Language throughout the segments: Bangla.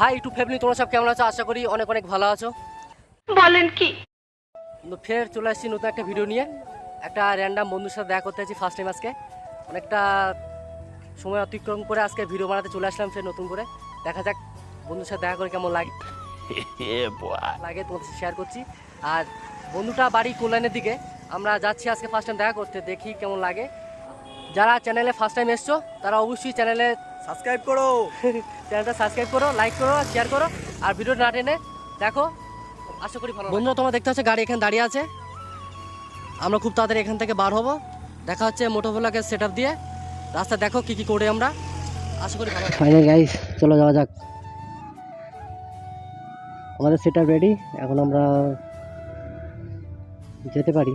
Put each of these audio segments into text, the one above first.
হাই ইউটিউব ফ্যামিলি তোমরা সব কেমন আছো? আশা করি অনেক অনেক ভালো আছো। বলেন কি? তো ফের চলে আসছি নতুন একটা ভিডিও নিয়ে। একটা র্যান্ডাম বন্ধুর সাথে দেখা করতে আছি ফার্স্ট টাইম আজকে। অনেকটা সময় অতিক্রম করে আজকে ভিডিও বানাতে চলে আসলাম ফের নতুন করে। দেখা যাক বন্ধুর সাথে দেখা করে কেমন লাগে। লাগে তোমাদের শেয়ার করছি। আর বন্ধুটা বাড়ি কল্যাণের দিকে। আমরা যাচ্ছি আজকে ফার্স্ট টাইম দেখা করতে দেখি কেমন লাগে। যারা চ্যানেলে ফার্স্ট টাইম এসছো তারা অবশ্যই চ্যানেলে সাবস্ক্রাইব করো। চ্যানেলটা সাবস্ক্রাইব করো লাইক করো শেয়ার করো আর ভিডিও না টেনে দেখো আশা করি ভালো বন্ধুরা তোমরা দেখতে হচ্ছে গাড়ি এখানে দাঁড়িয়ে আছে। আমরা খুব তাড়াতাড়ি এখান থেকে বার হব। দেখা হচ্ছে মোটোভোলাকে সেট আপ দিয়ে। রাস্তা দেখো কি কি করে আমরা। আশা করি ভালো ফাইনাল গাইস চলে যাওয়া যাক। আমাদের সেট আপ রেডি এখন আমরা যেতে পারি।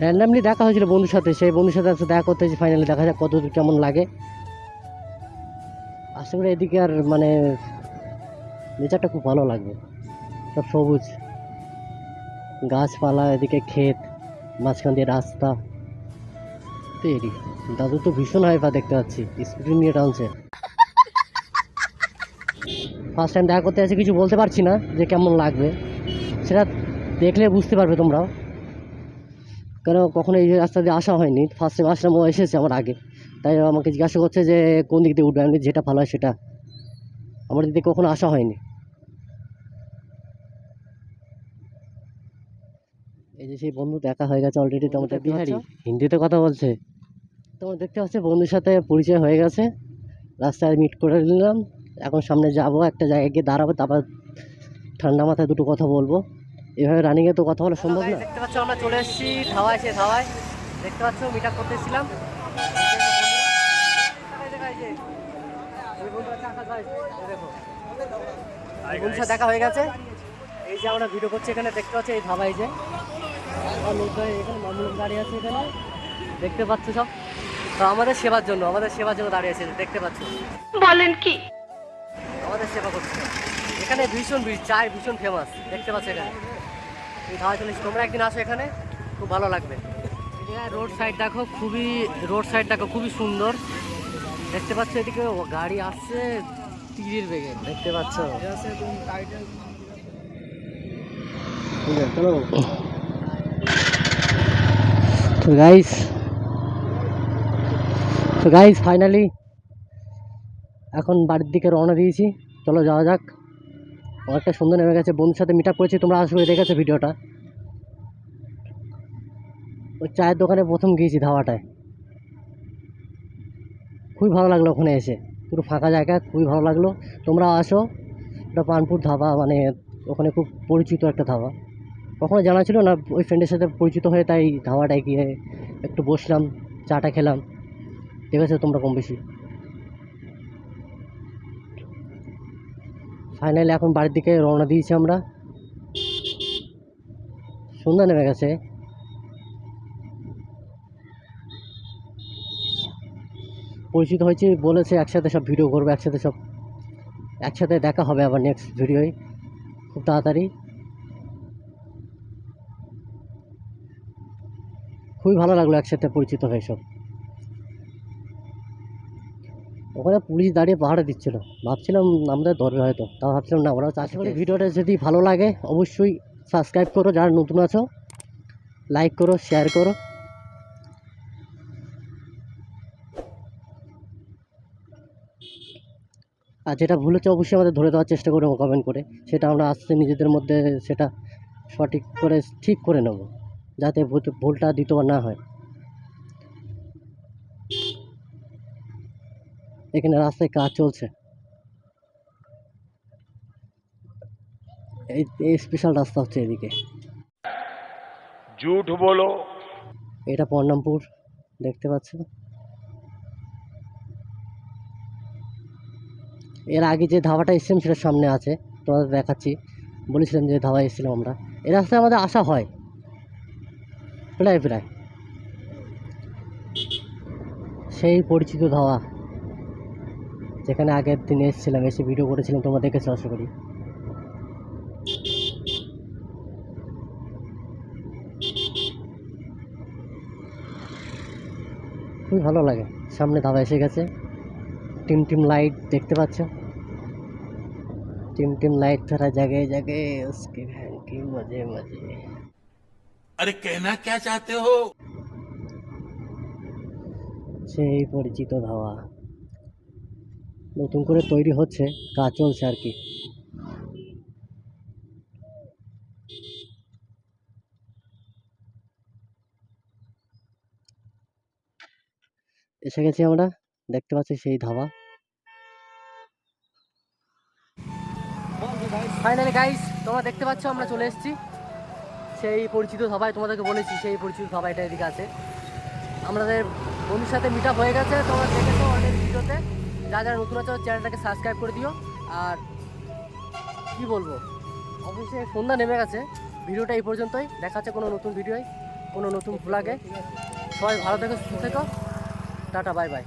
র্যান্ডামলি দেখা হয়েছিল বন্ধুর সাথে। সেই বন্ধুর সাথে আজকে দেখা করতে ফাইনালি দেখা যাক কত কেমন লাগে। আশা করি এদিকে আর মানে নেচারটা খুব ভালো লাগবে। সব সবুজ। গাছপালা, এদিকে ক্ষেত, মাঝখান দিয়ে রাস্তা। তৈরি দাদু তো ভীষণ হাইফা দেখতে পাচ্ছি। স্কুটি নিয়ে টানছে। ফার্স্ট টাইম দেখা করতে আছে কিছু বলতে পারছি না যে কেমন লাগবে। সেটা দেখলে বুঝতে পারবে তোমরাও। কেন কখনো এই রাস্তা দিয়ে আসা হয়নি? ফার্স্ট টাইম আসলাম ও এসেছে আমার আগে। তাই আমাকে জিজ্ঞাসা করছে যে কোন দিক দিয়ে উঠবে? আমি যেটা ভালো হয় সেটা। আমার দিকে কখনো আসা হয়নি। এই যে সেই বন্ধু দেখা হয়ে গেছে অলরেডি তোমাদের বিহারি। হিন্দিতে কথা বলছে। তোমার দেখতে পাচ্ছি বন্ধুর সাথে পরিচয় হয়ে গেছে। রাস্তায় মিট করে নিলাম। এখন সামনে যাব একটা জায়গায় গিয়ে দাঁড়াবো তারপর ঠান্ডা মাথায় দুটো কথা বলব। এভাবে রানিংয়ে তো কথা বলা সম্ভব না। দেখতে পাচ্ছ আমরা চলে এসেছি ধাওয়ায় সে ধাওয়ায়। দেখতে পাচ্ছ মিট আপ করতেছিলাম দেখা হয়ে গেছে। এই যে আমরা ভিডিও করছি এখানে দেখতে পাচ্ছি এই ধাবায় যে। এখানে মামুল দাঁড়িয়ে আছে এখানে। দেখতে পাচ্ছ সব? তো আমাদের সেবার জন্য আমাদের সেবার জন্য দাঁড়িয়ে আছে দেখতে পাচ্ছ? বলেন কি? আমাদের সেবা করছে। এখানে ভীষণ চায় ভীষণ ফেমাস দেখতে পাচ্ছ এখানে। ধাওয়া চলেছি। তোমরা একদিন আসো এখানে খুব ভালো লাগবে। রোড সাইড দেখো খুবই রোড সাইড দেখো খুবই সুন্দর। দেখতে পাচ্ছ এদিকে ও গাড়ি আসছে তীরের বেগে। দেখতে পাচ্ছ? চলো তো গাইস তো গাইস ফাইনালি এখন বাড়ির দিকে রওনা দিয়েছি। চলো যাওয়া যাক। অনেকটা সুন্দর নেমে গেছে। বন্ধুর সাথে মিট আপ করেছি, তোমরা আসবে, দেখেছ ভিডিওটা? ওই চায়ের দোকানে প্রথম গিয়েছি ধাওয়াটায় খুবই ভালো লাগল ওখানে এসে। পুরো ফাঁকা জায়গা, খুবই ভালো লাগল। তোমরা আসো ওটা পানপুর ধাবা মানে ওখানে খুব পরিচিত একটা ধাবা। কখনো জানা ছিল না, ওই ফ্রেন্ডের সাথে পরিচিত হয়ে তাই ধাবাটায় গিয়ে একটু বসলাম, চাটা খেলাম। দেখেছ তোমরা কম বেশি। ফাইনালি এখন বাড়ির দিকে রওনা দিয়েছি আমরা। সন্ধ্যা নেমে গেছে। পরিচিত হয়েছে বলেছে, একসাথে সব ভিডিও করব, একসাথে সব একসাথে দেখা হবে আবার নেক্সট ভিডিওয় খুব তাড়াতাড়ি। খুবই ভালো লাগল একসাথে পরিচিত হয়ে সব। ওখানে পুলিশ দাঁড়িয়ে পাহাড়ে দিচ্ছিল। ভাবছিলাম আমাদের ধরবে হয়তো। তাও ভাবছিলাম না ওরা আশা করি ভিডিওটা যদি ভালো লাগে অবশ্যই সাবস্ক্রাইব করো। যারা নতুন আছো লাইক করো শেয়ার করো। আর যেটা ভুল হচ্ছে অবশ্যই আমাদের ধরে দেওয়ার চেষ্টা করব কমেন্ট করে। সেটা আমরা আস্তে নিজেদের মধ্যে সেটা সঠিক করে ঠিক করে নেব। যাতে ভুল- ভুলটা দ্বিতীয়বার না হয়। এখানে রাস্তায় কাজ চলছে। এই স্পেশাল রাস্তা হচ্ছে এদিকে। জুট বলো। এটা পর্ণামপুর দেখতে পাচ্ছেন? এর আগে যে ধাবাটা এসছিলাম সেটা সামনে আছে তোমাদের দেখাচ্ছি। বলেছিলাম যে ধাবা এসেছিলাম আমরা। এ রাস্তায় আমাদের আসা হয়। প্রায় প্রায়। সেই পরিচিত ধাওয়া যেখানে আগের দিন এসেছিলাম এসে ভিডিও করেছিলাম তোমরা দেখেছ আশা করি। খুবই ভালো লাগে। সামনে দাদা এসে গেছে। টিম টিম লাইট দেখতে পাচ্ছ? টিম টিম লাইট ধরা জাগে জাগে उसकी बहन সেই পরিচিত ধাওয়া। নতুন করে তৈরি হচ্ছে কাজ চলছে আর কি। এসে গেছি আমরা, দেখতে পাচ্ছি সেই ধাবা। ফাইনালি গাইস তোমরা দেখতে পাচ্ছ আমরা চলে এসেছি। সেই পরিচিত ধাবায় তোমাদেরকে বলেছি, সেই পরিচিত ধাবা এটা এদিকে আছে। আমাদের বন্ধুর সাথে মিট হয়ে গেছে, তোমরা দেখেছ অনেক ভিডিওতে। যারা যারা নতুন আছো চ্যানেলটাকে সাবস্ক্রাইব করে দিও। আর কি বলব? অবশ্যই সন্ধ্যা নেমে গেছে। ভিডিওটা এই পর্যন্তই। দেখা যাচ্ছে কোনো নতুন ভিডিওয়, কোনো নতুন ভ্লগে সবাই ভালো থেকো, সুস্থ থেকো। Tata bye bye